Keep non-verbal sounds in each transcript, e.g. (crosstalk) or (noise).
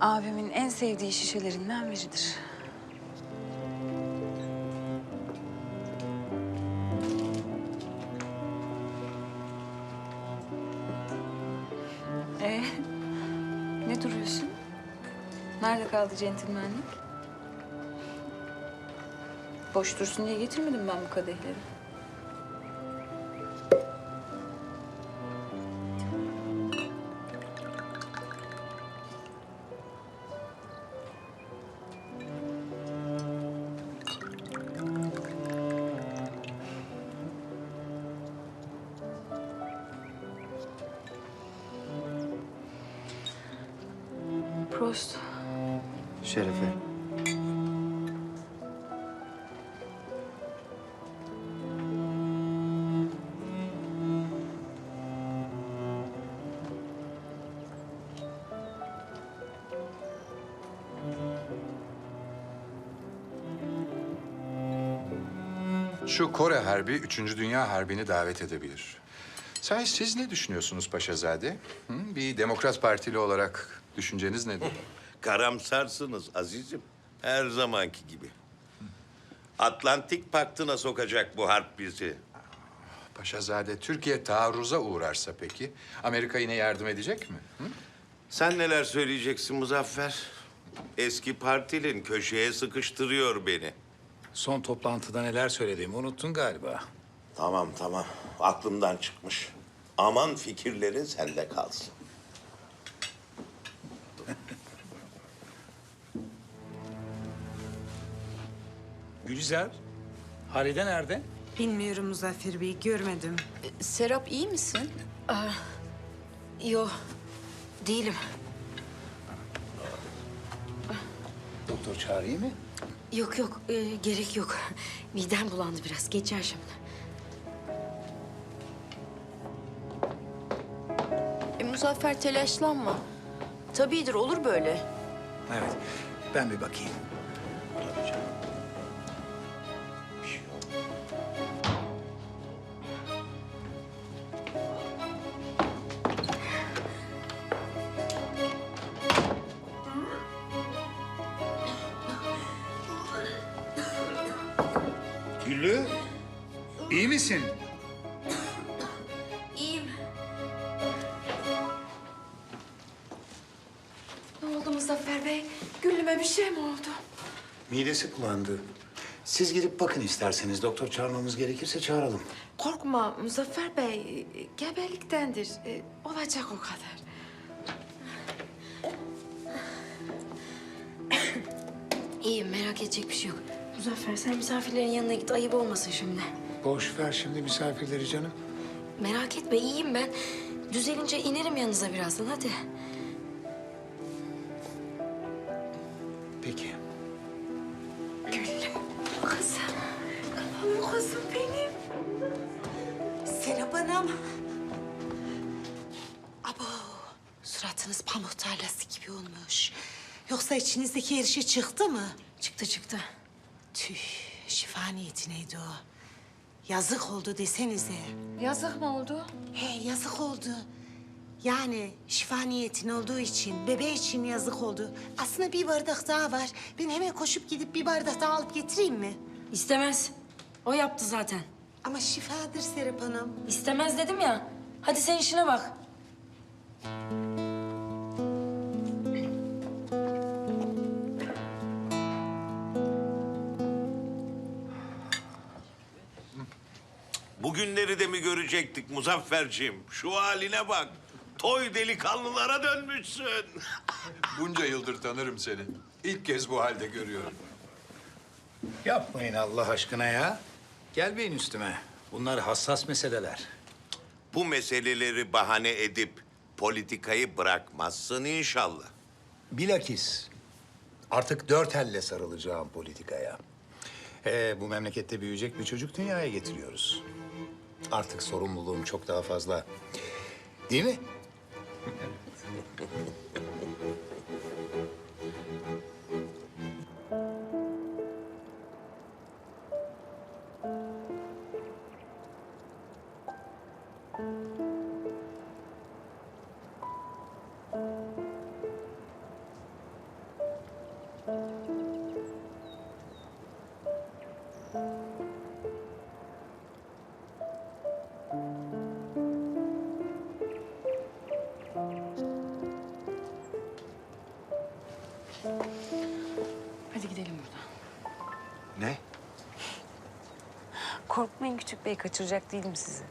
Abimin en sevdiği şişelerinden biridir. Ee, ne duruyorsun? Nerede kaldı centilmenlik? Boş dursun diye getirmedim ben bu kadehleri. Prost. Şerefe. Şu Kore Harbi 3. Dünya Harbi'ni davet edebilir. Sahi siz ne düşünüyorsunuz Paşazade? Hı? Bir Demokrat Partili olarak düşünceniz nedir? (laughs) Karamsarsınız azizim. Her zamanki gibi. Atlantik Paktı'na sokacak bu harp bizi. Paşazade Türkiye taarruza uğrarsa peki Amerika yine yardım edecek mi? Hı? Sen neler söyleyeceksin Muzaffer? Eski partilin köşeye sıkıştırıyor beni. Son toplantıda neler söylediğimi unuttun galiba. Tamam tamam. Aklımdan çıkmış. Aman fikirlerin sende kalsın. Gülizar, Halide nerede? Bilmiyorum Muzaffer Bey, görmedim. Serap iyi misin? Yo, değilim. Doktor çağırayım mı? Yok yok, e, gerek yok. Midem bulandı biraz, geçer şimdi. E, Muzaffer telaşlanma. Tabidir olur böyle. Evet, ben bir bakayım. Gülü. İyi misin? İyiyim. Ne oldu Muzaffer Bey? Güllüme bir şey mi oldu? Midesi bulandı. Siz gidip bakın isterseniz. Doktor çağırmamız gerekirse çağıralım. Korkma Muzaffer Bey, gebeliktendir. E, Olacak o kadar. (coughs) İyiyim, merak edecek bir şey yok. Muzaffer sen misafirlerin yanına git, ayıp olmasın şimdi. Boş ver şimdi misafirleri canım. Merak etme, iyiyim ben. Düzelince inerim yanınıza birazdan, hadi. Peki. Güllü, kızım. Aman kızım benim. Serap Hanım. Abo, suratınız pamuk tarlası gibi olmuş. Yoksa içinizdeki her şey çıktı mı? Çıktı çıktı. Tüh, şifa niyetindeydi o. Yazık oldu desenize. Yazık mı oldu? He, yazık oldu. Yani şifa niyetin olduğu için, bebeği için yazık oldu. Aslında bir bardak daha var. Ben hemen koşup gidip bir bardak daha alıp getireyim mi? İstemez. O yaptı zaten. Ama şifadır Serap Hanım. İstemez dedim ya. Hadi sen işine bak. Bugünleri de mi görecektik Muzafferciğim? Şu haline bak. Toy delikanlılara dönmüşsün. (laughs) Bunca yıldır tanırım seni. İlk kez bu halde görüyorum. Yapmayın Allah aşkına ya. Gelmeyin üstüme. Bunlar hassas meseleler. Bu meseleleri bahane edip politikayı bırakmazsın inşallah. Bilakis artık dört elle sarılacağım politikaya. Ee, bu memlekette büyüyecek bir çocuk dünyaya getiriyoruz. Artık sorumluluğum çok daha fazla. Değil mi? (laughs) Korkmayın küçük bey, kaçıracak değilim sizi.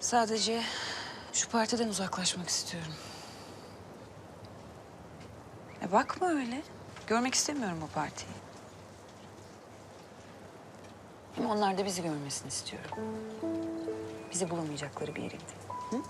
Sadece şu partiden uzaklaşmak istiyorum. E bakma öyle. Görmek istemiyorum o partiyi. Hem onlar da bizi görmesini istiyorum. Bizi bulamayacakları bir yere gidelim.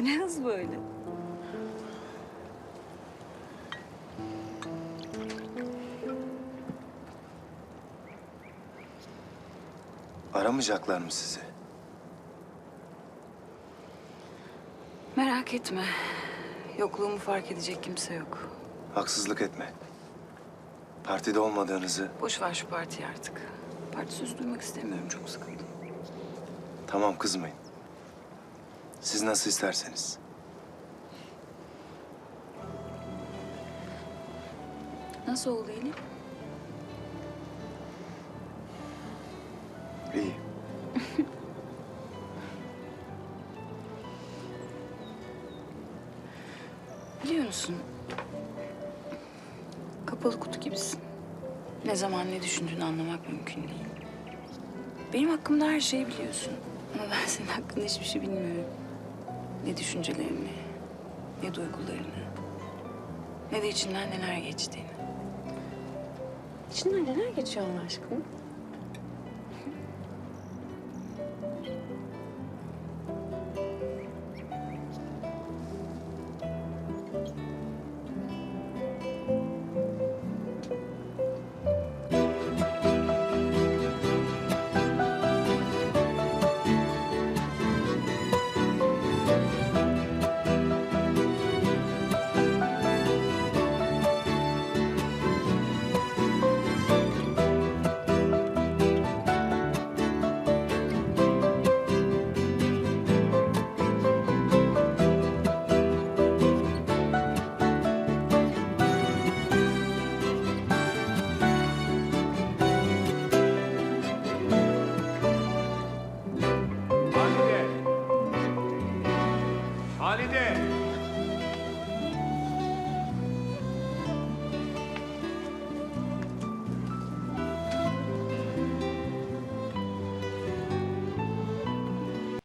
Bu ne hız böyle? Aramayacaklar mı sizi? Merak etme. Yokluğumu fark edecek kimse yok. Haksızlık etme. Partide olmadığınızı Boş ver şu partiyi artık. Parti sözü duymak istemiyorum. Çok sıkıldım. tamam kızmayın. Siz nasıl isterseniz. Nasıl oldu Elif? İyi. (laughs) Biliyor musun? Kapalı kutu gibisin. Ne zaman ne düşündüğünü anlamak mümkün değil. Benim hakkımda her şeyi biliyorsun. Ama ben senin hakkında hiçbir şey bilmiyorum. Ne düşüncelerini, ne duygularını, ne de içinden neler geçtiğini. İçinden neler geçiyor Allah aşkına?